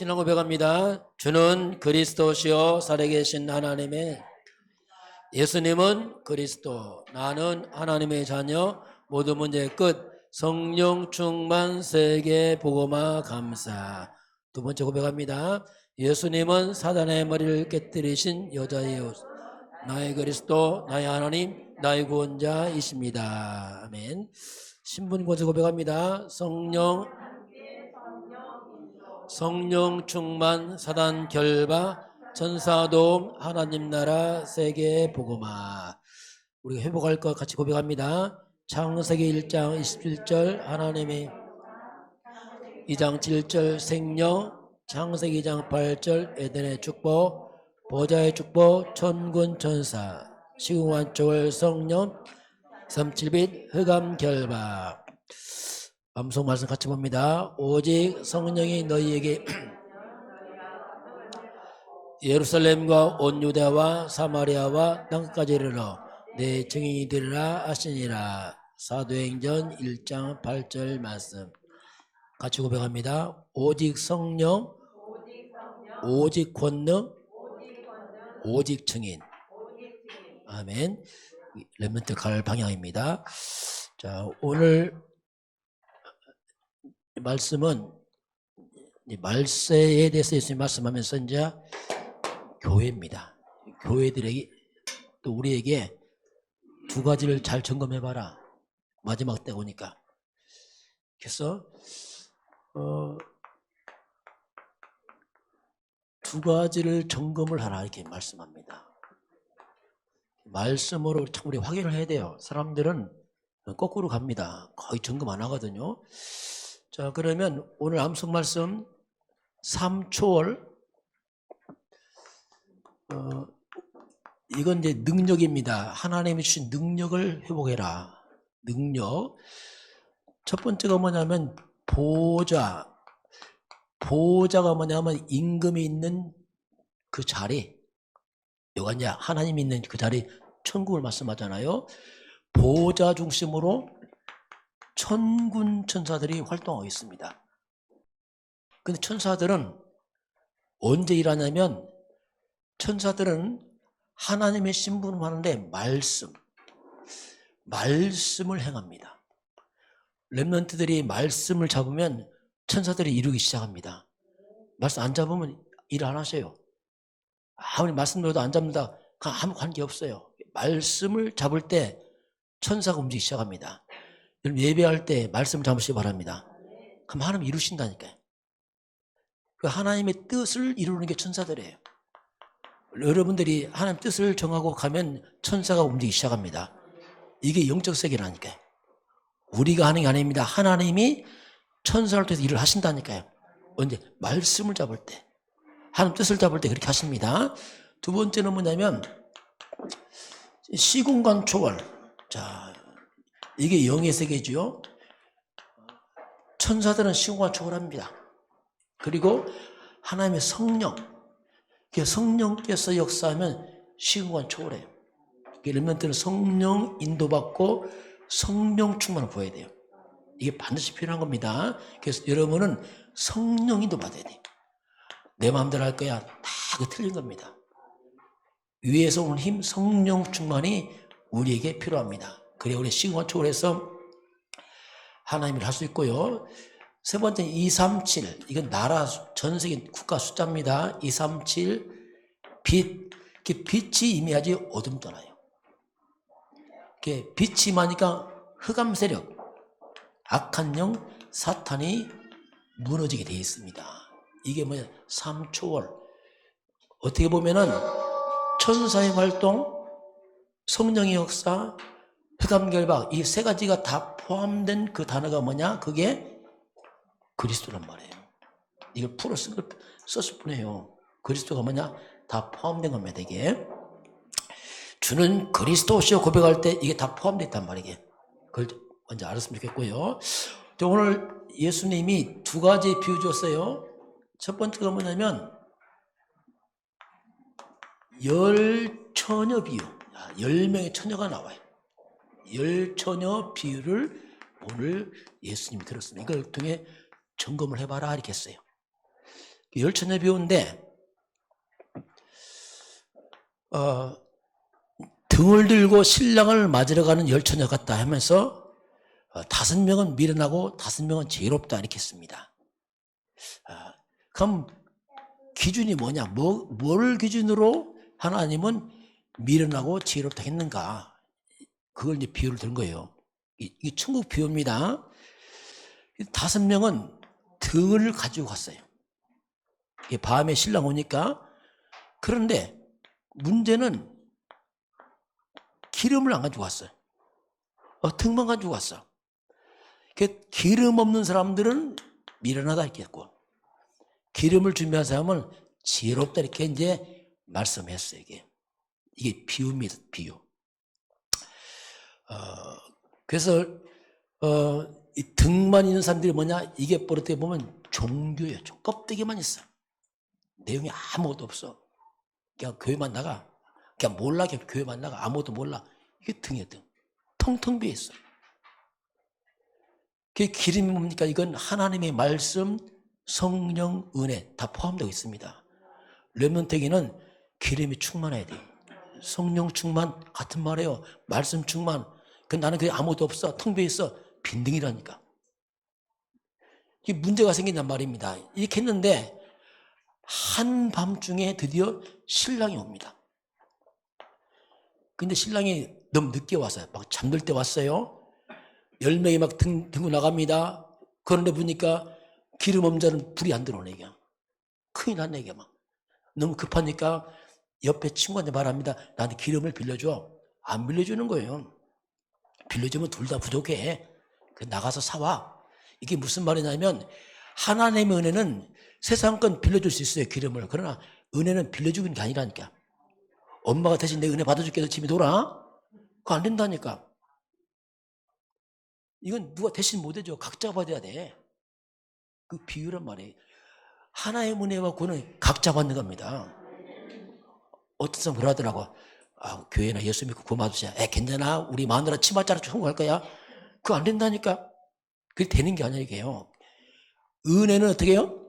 신앙 고백합니다. 주는 그리스도시요 살아계신 하나님의 예수님은 그리스도 나는 하나님의 자녀 모든 문제의 끝 성령 충만 세계 보고마 감사 두 번째 고백합니다. 예수님은 사단의 머리를 깨뜨리신 여자예요. 나의 그리스도 나의 하나님 나의 구원자이십니다. 아멘. 신분 고백 고백합니다. 성령 성령 충만 사단 결바 천사도움 하나님 나라 세계 보고마 우리가 회복할 것 같이 고백합니다. 창세기 1장 27절 하나님의 2장 7절 생명 창세기 2장 8절 에덴의 축복 보좌의 축복 천군 천사 시궁한 초월 성령 37빛 흑암 결바 암송 말씀 같이 봅니다. 오직 성령이 너희에게 예루살렘과 온 유대와 사마리아와 땅까지 이르러 내 증인이 되리라 하시니라. 사도행전 1장 8절 말씀. 같이 고백합니다. 오직 성령, 오직 권능, 오직 증인. 아멘. 렘멘트 갈 방향입니다. 자, 오늘 말씀은 이 말세에 대해서 예수님 말씀하면서 이제 교회입니다. 교회들에게 또 우리에게 두 가지를 잘 점검해봐라. 마지막 때 오니까. 그래서 어, 두 가지를 점검을 하라 이렇게 말씀합니다. 말씀으로 참 우리 확인을 해야 돼요. 사람들은 거꾸로 갑니다. 거의 점검 안 하거든요. 자, 그러면 오늘 암송 말씀 3초월 어, 이건 이제 능력입니다. 하나님이 주신 능력을 회복해라. 능력. 첫 번째가 뭐냐면 보좌. 보좌가 뭐냐면 임금이 있는 그 자리. 여가 이제 하나님이 있는 그 자리 천국을 말씀하잖아요. 보좌 중심으로 천군 천사들이 활동하고 있습니다. 근데 천사들은 언제 일하냐면 천사들은 하나님의 신분을 하는데 말씀, 말씀을 행합니다. 렘런트들이 말씀을 잡으면 천사들이 이루기 시작합니다. 말씀 안 잡으면 일 안 하셔요. 아무리 말씀 들어도 안 잡는다. 아무 관계 없어요. 말씀을 잡을 때 천사가 움직이기 시작합니다. 여러분 예배할 때 말씀 잡으시기 바랍니다. 그럼 하나님 이루신다니까요. 그 하나님의 뜻을 이루는 게 천사들이에요. 여러분들이 하나님 뜻을 정하고 가면 천사가 움직이기 시작합니다. 이게 영적 세계라니까요. 우리가 하는 게 아닙니다. 하나님이 천사를 통해서 일을 하신다니까요. 언제? 말씀을 잡을 때. 하나님 뜻을 잡을 때 그렇게 하십니다. 두 번째는 뭐냐면, 시공간 초월. 자, 이게 영의 세계지요. 천사들은 시공간 초월합니다. 그리고 하나님의 성령. 그 성령께서 역사하면 시공간 초월해요. 엘리멘트는 성령 인도받고 성령 충만을 보여야 돼요. 이게 반드시 필요한 겁니다. 그래서 여러분은 성령 인도 받아야 돼요. 내 마음대로 할 거야. 다그 틀린 겁니다. 위에서 오는 힘, 성령 충만이 우리에게 필요합니다. 그래 우리 시공간 초월해서 하나님을 할 수 있고요. 세 번째 237. 이건 나라 전 세계 국가 숫자입니다. 237 빛. 그 빛이 임해야지 어둠 떠나요. 그 빛이 임하니까 흑암 세력, 악한 영, 사탄이 무너지게 되어 있습니다. 이게 뭐냐? 3초월. 어떻게 보면은 천사의 활동, 성령의 역사, 흑암결박 이 세 가지가 다 포함된 그 단어가 뭐냐? 그게 그리스도란 말이에요. 이걸 풀어 쓴걸 썼을 뿐이에요. 그리스도가 뭐냐? 다 포함된 겁니다, 이게. 주는 그리스도시여 고백할 때 이게 다 포함되어 있단 말이에요. 그걸 먼저 알았으면 좋겠고요. 또 오늘 예수님이 두 가지 비유 줬어요. 첫 번째가 뭐냐면, 열 처녀 비유. 아, 열 명의 처녀가 나와요. 열 처녀 비유를 오늘 예수님이 들었습니다. 이걸 통해 점검을 해봐라 이렇게 했어요. 열처녀 비유인데 어, 등을 들고 신랑을 맞으러 가는 열처녀 같다 하면서 어, 다섯 명은 미련하고 다섯 명은 지혜롭다 이렇게 했습니다. 아, 그럼 기준이 뭐냐? 뭐, 뭘 기준으로 하나님은 미련하고 지혜롭다 했는가? 그걸 이제 비유를 든 거예요. 이, 이 천국 비유입니다. 이 다섯 명은 등을 가지고 갔어요. 이 밤에 신랑 오니까 그런데 문제는 기름을 안 가지고 왔어요. 어, 등만 가지고 왔어. 그 기름 없는 사람들은 미련하다 이렇게 했고 기름을 준비한 사람은 지혜롭다 이렇게 이제 말씀했어요. 이게 이게 비유입니다. 비유. 어, 그래서 어, 이 등만 있는 사람들이 뭐냐? 이게 어떻게 보면 종교예요. 좀 껍데기만 있어. 내용이 아무것도 없어. 그냥 교회만 나가. 그냥 몰라. 그냥 교회만 나가. 아무것도 몰라. 이게 등이야, 등. 텅텅 비어 있어. 그 기름이 뭡니까? 이건 하나님의 말씀, 성령, 은혜 다 포함되어 있습니다. 렘넌트에게는 기름이 충만해야 돼요. 성령 충만 같은 말이에요. 말씀 충만. 그 나는 그게 아무것도 없어. 텅 비어 있어. 빈둥이라니까. 이게 문제가 생긴단 말입니다. 이렇게 했는데 한밤중에 드디어 신랑이 옵니다. 근데 신랑이 너무 늦게 왔어요. 막 잠들 때 왔어요. 열 명이 막 등, 들고 나갑니다. 그런데 보니까 기름 없는 자는 불이 안 들어오네, 이게. 큰일 났네, 이게 막. 너무 급하니까 옆에 친구한테 말합니다. 나한테 기름을 빌려줘. 안 빌려주는 거예요. 빌려주면 둘 다 부족해. 그 나가서 사와. 이게 무슨 말이냐면 하나님의 은혜는 세상 건 빌려줄 수 있어요. 기름을. 그러나 은혜는 빌려주는 게 아니라니까. 엄마가 대신 내 은혜 받아줄게 해서 집에 돌아? 그거 안 된다니까. 이건 누가 대신 못 해줘. 각자 받아야 돼. 그 비유란 말이에요. 하나의 은혜와 구는 각자 받는 겁니다. 어떤 사람 그러더라고. 아, 교회나 예수 믿고 구원 받으세요. 에, 괜찮아. 우리 마누라 치마자로 천국 갈 거야. 그거 안 된다니까. 그게 되는 게 아니야, 이게요. 은혜는 어떻게 해요?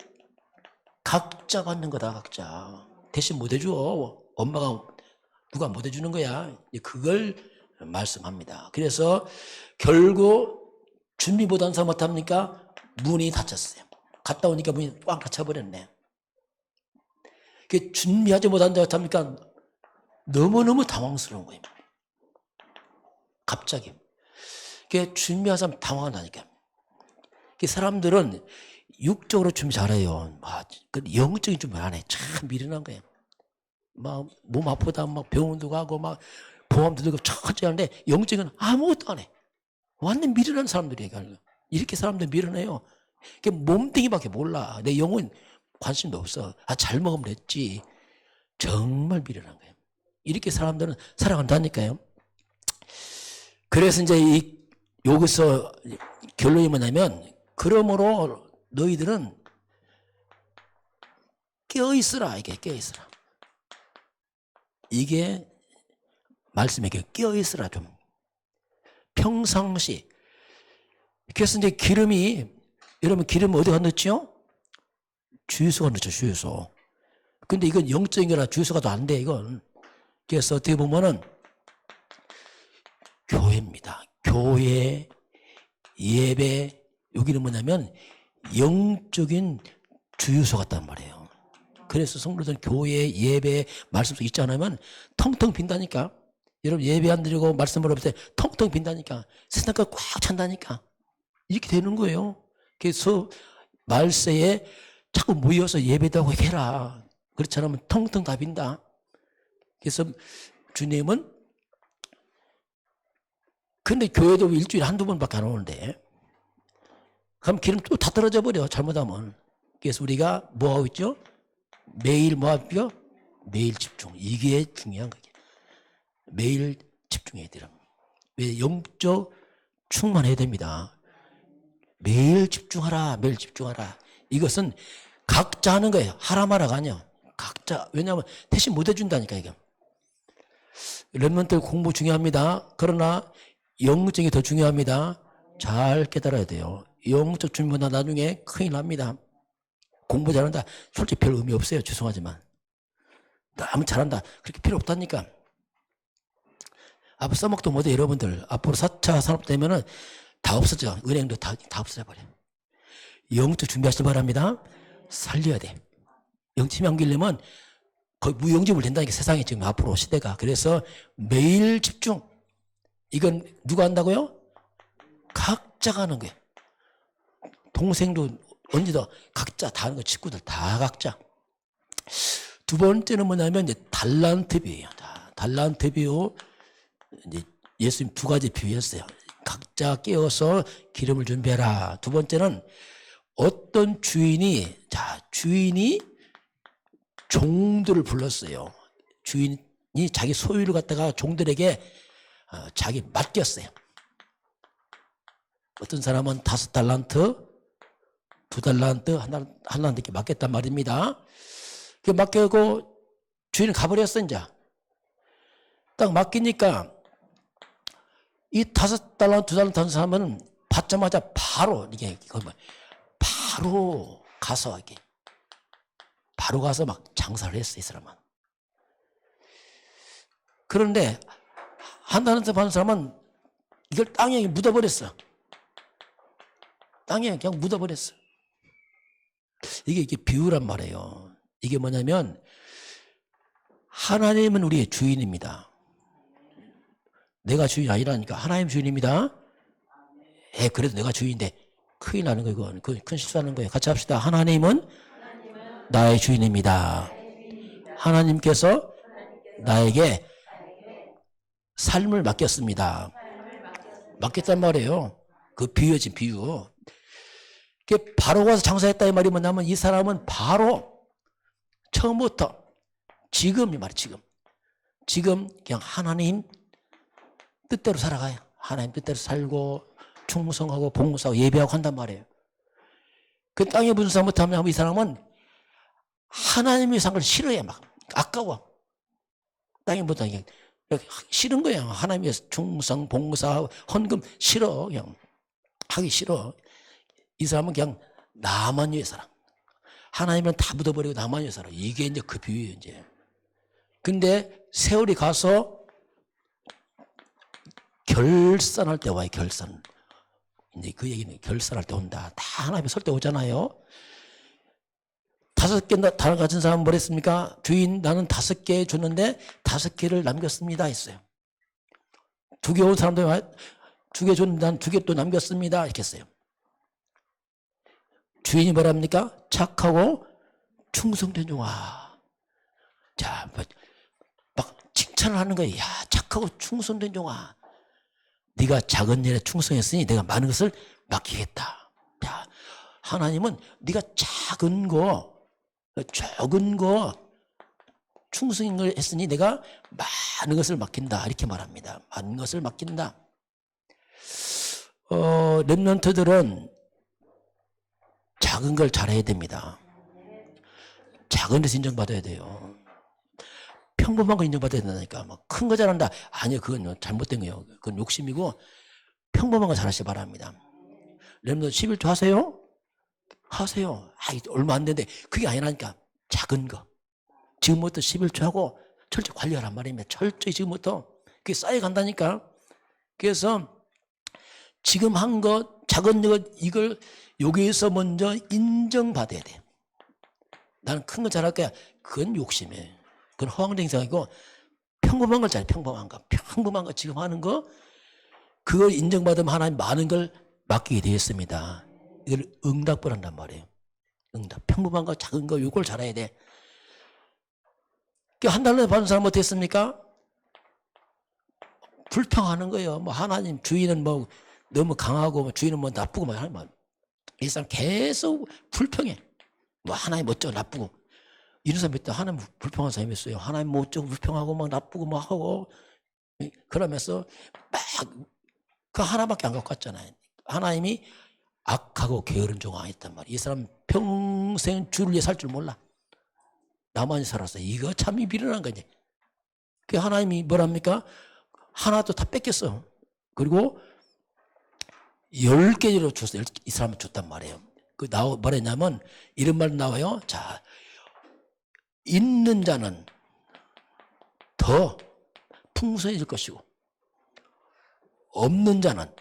각자 받는 거다, 각자. 대신 못 해줘. 엄마가 누가 못 해주는 거야. 그걸 말씀합니다. 그래서 결국 준비 못한 사람 어합니까 문이 닫혔어요. 갔다 오니까 문이 꽉 닫혀버렸네. 그 준비하지 못한 자 어합니까 너무너무 당황스러운 거예요. 갑자기. 그 준비한 사람 당황한다니까. 그 사람들은 육적으로 준비 잘해요. 아, 그 영적인 준비 안 해. 참 미련한 거예요. 막 몸 아프다 막 병원도 가고 막 보험도 들고 천천히 하는데 영적인 아무것도 안 해. 완전 미련한 사람들이에요. 이렇게 사람들 미련해요. 그 몸뚱이밖에 몰라. 내 영혼 관심도 없어. 아, 잘 먹으면 됐지. 정말 미련한 거예요. 이렇게 사람들은 살아간다니까요. 그래서 이제 이, 여기서 결론이 뭐냐면, 그러므로 너희들은 깨어있으라, 이게 깨어있으라. 이게 말씀에 깨어있으라 좀. 평상시. 그래서 이제 기름이, 여러분 기름 어디가 넣죠? 주유소가 넣죠, 주유소. 근데 이건 영적인 거라 주유소가 더안 돼, 이건. 그래서 어떻게 보면은 교회입니다. 교회, 예배, 여기는 뭐냐면 영적인 주유소 같단 말이에요. 그래서 성도들 교회, 예배, 말씀 속 있지 않으면 텅텅 빈다니까. 여러분 예배 안 드리고 말씀 물어볼 때 텅텅 빈다니까. 세상과 꽉 찬다니까. 이렇게 되는 거예요. 그래서 말세에 자꾸 모여서 예배도 하고 해라. 그렇지 않으면 텅텅 다 빈다. 그래서 주님은 근데 교회도 일주일에 한두 번밖에 안 오는데 그럼 기름 또 다 떨어져 버려 잘못하면. 그래서 우리가 뭐 하고 있죠? 매일 뭐 하죠? 매일 집중. 이게 중요한 거죠 매일 집중해야 돼요. 왜? 영적 충만해야 됩니다. 매일 집중하라 매일 집중하라. 이것은 각자 하는 거예요. 하라 마라가 아니야 각자. 왜냐하면 대신 못 해준다니까 이게 랩런트 공부 중요합니다. 그러나 영적이 더 중요합니다. 잘 깨달아야 돼요. 영적 준비보다 나중에 큰일 납니다. 공부 잘한다. 솔직히 별 의미 없어요. 죄송하지만. 너무 잘한다. 그렇게 필요 없다니까. 앞으로 써먹도 못해 여러분들. 앞으로 4차 산업 되면은 다 없어져. 은행도 다, 다 없어져버려. 영도 준비하시기 바랍니다. 살려야 돼. 영침이 안 길려면 거의 무용지물 된다니까 세상에 지금 앞으로 시대가. 그래서 매일 집중. 이건 누가 한다고요? 각자가 하는 거예요. 동생도 언제도 각자 다 하는 거 친구들 다 각자. 두 번째는 뭐냐면 이제 달란트 비예요. 달란트 비유 이제 예수님 두 가지 비유했어요. 각자 깨어서 기름을 준비해라. 두 번째는 어떤 주인이 자 주인이 종들을 불렀어요. 주인이 자기 소유를 갖다가 종들에게 어, 자기 맡겼어요. 어떤 사람은 다섯 달란트, 두 달란트, 한, 달란트 이렇게 맡겼단 말입니다. 그 맡기고 주인은 가버렸어 이제. 딱 맡기니까 이 다섯 달란트, 두 달란트 한 사람은 받자마자 바로 이게 뭐 바로 가서 이게 바로 가서 막 장사를 했어 이 사람은. 그런데 한 달란트 받은 사람은 이걸 땅에 묻어버렸어. 땅에 그냥 묻어버렸어. 이게 이게 비유란 말이에요. 이게 뭐냐면 하나님은 우리의 주인입니다. 내가 주인 아니라니까 하나님 주인입니다. 에 그래도 내가 주인인데 큰일 나는 거 이건 그큰 실수하는 거예요. 같이 합시다. 하나님은 나의 주인입니다. 하나님께서 나에게 삶을 맡겼습니다. 맡겼단 말이에요. 그 비유지 비유. 바로 가서 장사했다 이 말이 뭐냐면 이 사람은 바로 처음부터 지금 이 말이 지금 지금 그냥 하나님 뜻대로 살아가요. 하나님 뜻대로 살고 충성하고 봉사하고 예배하고 한단 말이에요. 그 땅에 분사 못하면 이 사람은 하나님의 상을 싫어해 막 아까워. 땅에 못하게 싫은 거야. 하나님의 충성 봉사 헌금 싫어 그냥 하기 싫어. 이 사람은 그냥 나만 위해 살아. 하나님은 다 묻어버리고 나만 위해 살아. 이게 이제 그 비유예요, 이제. 근데 세월이 가서 결산할 때 와요, 결산. 이제 그 얘기는 결산할 때 온다. 다 하나님이 설때 오잖아요. 다섯 개 다 가진 사람은 뭐랬습니까? 주인, 나는 다섯 개 줬는데 다섯 개를 남겼습니다. 했어요. 두 개 온 사람들, 두 개 줬는데 난 두 개 또 남겼습니다. 이렇게 했어요. 주인이 뭐랍니까? 착하고 충성된 종아. 자, 뭐, 막 칭찬을 하는 거예요. 야, 착하고 충성된 종아. 네가 작은 일에 충성했으니 내가 많은 것을 맡기겠다. 자, 하나님은 네가 작은 거, 적은 거 충성인 걸 했으니 내가 많은 것을 맡긴다. 이렇게 말합니다. 많은 것을 맡긴다. 어, 랩런트들은 작은 걸 잘해야 됩니다. 작은 데서 인정받아야 돼요. 평범한 거 인정받아야 된다니까. 막 큰 거 잘한다. 아니요, 그건 잘못된 거예요. 그건 욕심이고 평범한 거 잘하시기 바랍니다. 랩런트 11조 하세요? 하세요. 아, 얼마 안 되는데 그게 아니라니까. 작은 거. 지금부터 11조 하고 철저히 관리하란 말입니다. 철저히 지금부터. 그게 쌓여간다니까. 그래서 지금 한 것, 작은 것, 이걸 여기에서 먼저 인정받아야 돼. 나는 큰 거 잘할 거야. 그건 욕심이에요. 그건 허황된 생각이고 평범한 걸 잘해. 평범한 거. 평범한 거 지금 하는 거 그걸 인정받으면 하나님 많은 걸 맡기게 되었습니다. 이걸 응답을 한단 말이에요. 응답. 평범한 거, 작은 거, 요걸 잘해야 돼. 그한 달러 받은 사람 어땠습니까? 불평하는 거예요. 뭐 하나님 주인은 뭐 너무 강하고 뭐 주인은 뭐 나쁘고 뭐 하는 이 사람 계속 불평해. 뭐 하나님 어쩌고 나쁘고. 이런 사람 있다. 하나님 불평한 사람이 있어요. 하나님 뭐 어쩌고 불평하고 막 나쁘고 막 하고. 그러면서 막 그 하나밖에 안 갖고 갔잖아요. 하나님이 악하고 게으른 종아 있단 말이에요. 이 사람 평생 주를 위해 살 줄 몰라. 나만 살았어. 이거 참이 미련한 거지. 그 하나님이 뭐랍니까? 하나도 다 뺏겼어. 그리고 열 개로 줬어. 이 사람을 줬단 말이에요. 그 나오 말했냐면 이런 말 나와요. 자, 있는 자는 더 풍성해질 것이고 없는 자는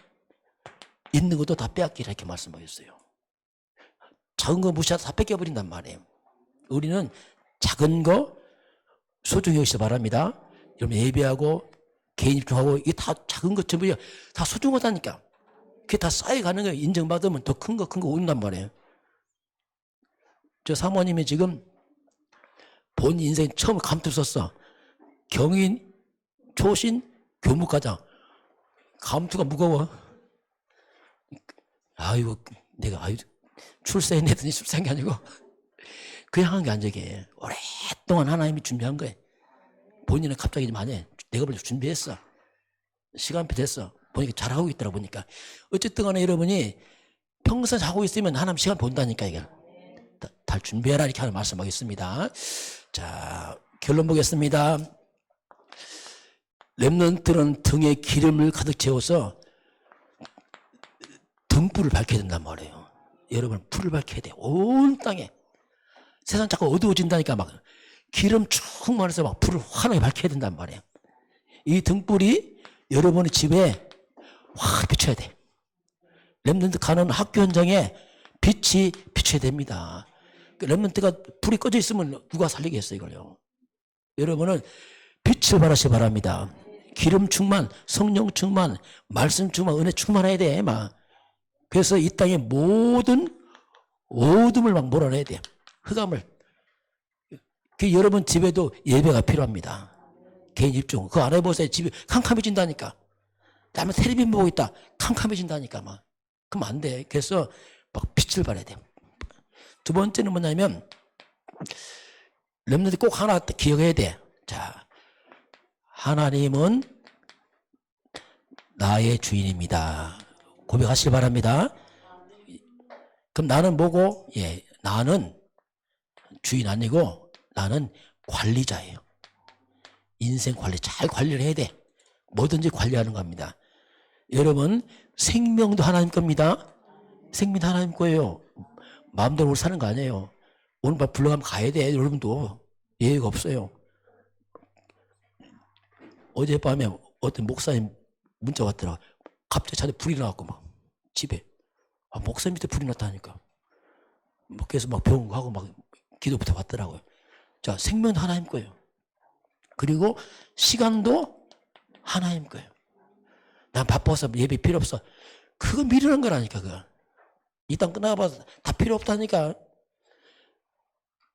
있는 것도 다 빼앗기라 이렇게 말씀하셨어요. 작은 거 무시하다 다 뺏겨버린단 말이에요. 우리는 작은 거 소중히 여기시 바랍니다. 여러분 예배하고 개인 집중하고 이게 다 작은 것 전부 다 소중하다니까. 그게 다 쌓여가는 거예요. 인정받으면 더 큰 거 큰 거 온단 말이에요. 저 사모님이 지금 본 인생 처음 감투 썼어. 경인, 초신, 교무과장. 감투가 무거워. 아이고, 내가, 아유, 출세했더니 출세한 게 아니고, 그냥 한게 아니게 오랫동안 하나님이 준비한 거예요. 본인은 갑자기 좀 하네. 내가 벌써 준비했어. 시간표 됐어. 보니까 잘하고 있더라 보니까. 어쨌든 간에 여러분이 평생 하고 있으면 하나님 시간 본다니까, 이게. 다- 다 준비해라 이렇게 하는 말씀하겠습니다. 자, 결론 보겠습니다. 랩런트는 등에 기름을 가득 채워서 등불을 밝혀야 된단 말이에요. 여러분, 불을 밝혀야 돼. 온 땅에. 세상 자꾸 어두워진다니까 막 기름 충만해서 막 불을 환하게 밝혀야 된단 말이에요. 이 등불이 여러분의 집에 확 비춰야 돼. 랩런트 가는 학교 현장에 빛이 비춰야 됩니다. 그 랩런트가 불이 꺼져 있으면 누가 살리겠어요, 이걸요. 여러분은 빛을 발하시 바랍니다. 기름 충만, 성령 충만, 말씀 충만, 은혜 충만해야 돼, 막. 그래서 이 땅의 모든 어둠을 막 몰아내야 돼. 흑암을. 그 여러분 집에도 예배가 필요합니다. 개인 집중. 그거 안 해보세요. 집이 캄캄해진다니까. 다음에 텔레비전 보고 있다. 캄캄해진다니까, 막. 그럼 안 돼. 그래서 막 빛을 발해야 돼. 두 번째는 뭐냐면, 렘너들 꼭 하나 기억해야 돼. 자, 하나님은 나의 주인입니다. 고백하시기 바랍니다. 그럼 나는 뭐고? 예, 나는 주인 아니고 나는 관리자예요. 인생 관리 잘 관리를 해야 돼. 뭐든지 관리하는 겁니다. 여러분 생명도 하나님 겁니다. 생명도 하나님 거예요. 마음대로 우리 사는 거 아니에요. 오늘 밤 불러가면 가야 돼. 여러분도 예의가 없어요. 어젯밤에 어떤 목사님 문자 왔더라. 갑자기 자네 불이 나갖고 막 집에 아, 목사님 밑에 불이 났다니까. 뭐 그래서 막 병원 가고 막 기도부터 받더라고요. 자, 생명 하나님 거예요. 그리고 시간도 하나님 거예요. 난 바빠서 예배 필요 없어. 그거 미루는 거라니까, 그거. 이 땅 끝나봐서 다 필요 없다니까.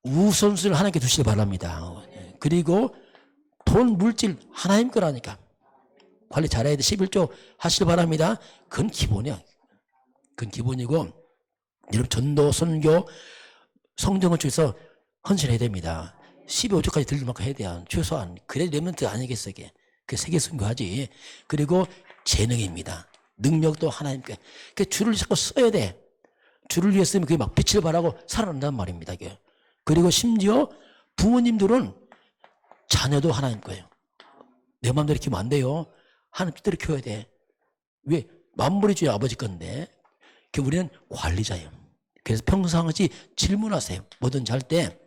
우선순위를 하나님께 두시기 바랍니다. 그리고 돈, 물질 하나님 거라니까. 관리 잘해야 돼. 11조 하시기 바랍니다. 그건 기본이야. 그건 기본이고, 여러분 전도, 선교, 성경을 통해서 헌신해야 됩니다. 12호조까지 들릴 만큼 해야 돼요. 최소한. 그래 레멘트 아니겠어, 이게. 그 세계 선교하지. 그리고 재능입니다. 능력도 하나님께. 그 줄을 자꾸 써야 돼. 줄을 위해 쓰면 그게 막 빛을 발하고 살아난단 말입니다, 이게. 그리고 심지어 부모님들은 자녀도 하나님 거예요. 내 마음대로 키우면 안 돼요. 하나님 뜻대로 키워야 돼. 왜? 만물이 주의 아버지 건데. 그 우리는 관리자예요. 그래서 평상시 질문하세요. 뭐든지 할 때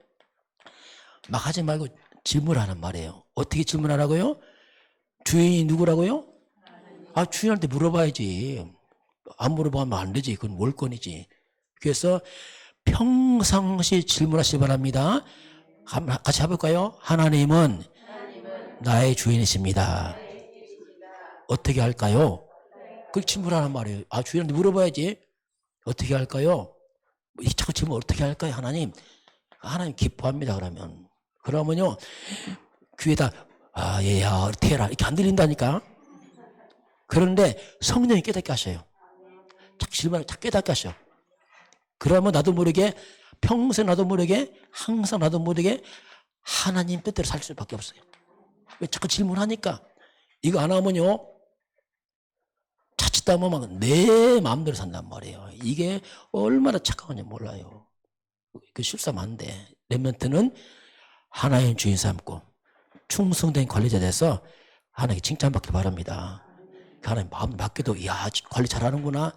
막 하지 말고 질문하는 말이에요. 어떻게 질문하라고요? 주인이 누구라고요? 아, 주인한테 물어봐야지. 안 물어보면 안 되지. 그건 월권이지. 그래서 평상시 질문하시기 바랍니다. 같이 해볼까요? 하나님은 나의 주인이십니다. 어떻게 할까요? 그 질문하는 말이에요. 아, 주인한테 물어봐야지. 어떻게 할까요? 이 자꾸 질문 어떻게 할까요? 하나님. 하나님 기뻐합니다. 그러면. 그러면요. 귀에다, 아, 얘야, 어떻게 해라. 이렇게 안 들린다니까. 그런데 성령이 깨닫게 하셔요. 자꾸 질문을 자꾸 깨닫게 하셔. 그러면 나도 모르게 평생 나도 모르게 항상 나도 모르게 하나님 뜻대로 살 수밖에 없어요. 왜 자꾸 질문하니까 이거 안 하면요 자칫 하면 내 마음대로 산단 말이에요. 이게 얼마나 착한 건지 몰라요. 그 실수하면 안 돼. 렘멘트는 하나님 주인 삼고 충성된 관리자 돼서 하나님께 칭찬받길 바랍니다. 하나님 마음 맡겨도 야 관리 잘하는구나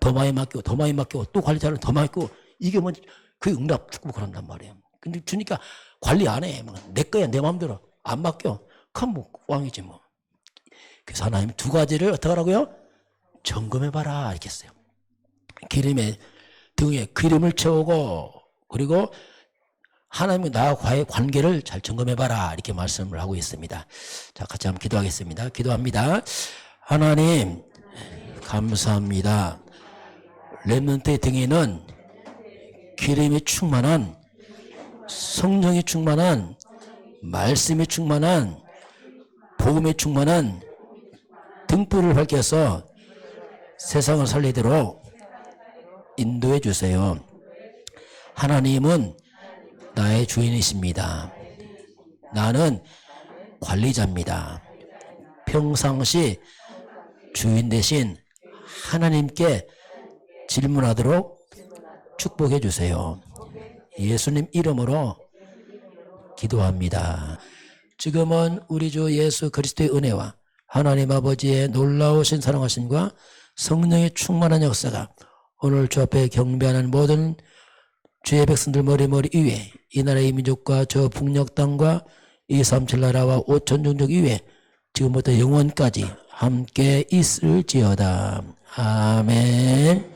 더 많이 맡기고 더 많이 맡기고 또 관리 잘하면 더 맡기고 이게 뭐 그게 응답 듣고 그런단 말이에요. 근데 주니까 관리 안 해. 뭐내 거야 내 마음대로 안 맡겨. 그럼 뭐 왕이지 뭐. 그래서 하나님 두 가지를 어떻게 하라고요? 점검해봐라 이렇게 했어요. 기름에 등에 기름을 채우고 그리고 하나님과 나와의 관계를 잘 점검해봐라 이렇게 말씀을 하고 있습니다. 자 같이 한번 기도하겠습니다. 기도합니다. 하나님 감사합니다. 렘넌트의 등에는 기름이 충만한 성령이 충만한 말씀이 충만한 복음이 충만한 등불을 밝혀서 세상을 살리도록 인도해 주세요. 하나님은 나의 주인이십니다. 나는 관리자입니다. 평상시 주인 대신 하나님께 질문하도록 축복해 주세요. 예수님 이름으로 기도합니다. 지금은 우리 주 예수 그리스도의 은혜와 하나님 아버지의 놀라우신 사랑하심과 성령의 충만한 역사가 오늘 주 앞에 경배하는 모든 주의 백성들 머리머리 위에 이 나라의 민족과 저 북녘 땅과 이삼칠 나라와 오천 종족 위에 지금부터 영원까지 함께 있을지어다. 아멘.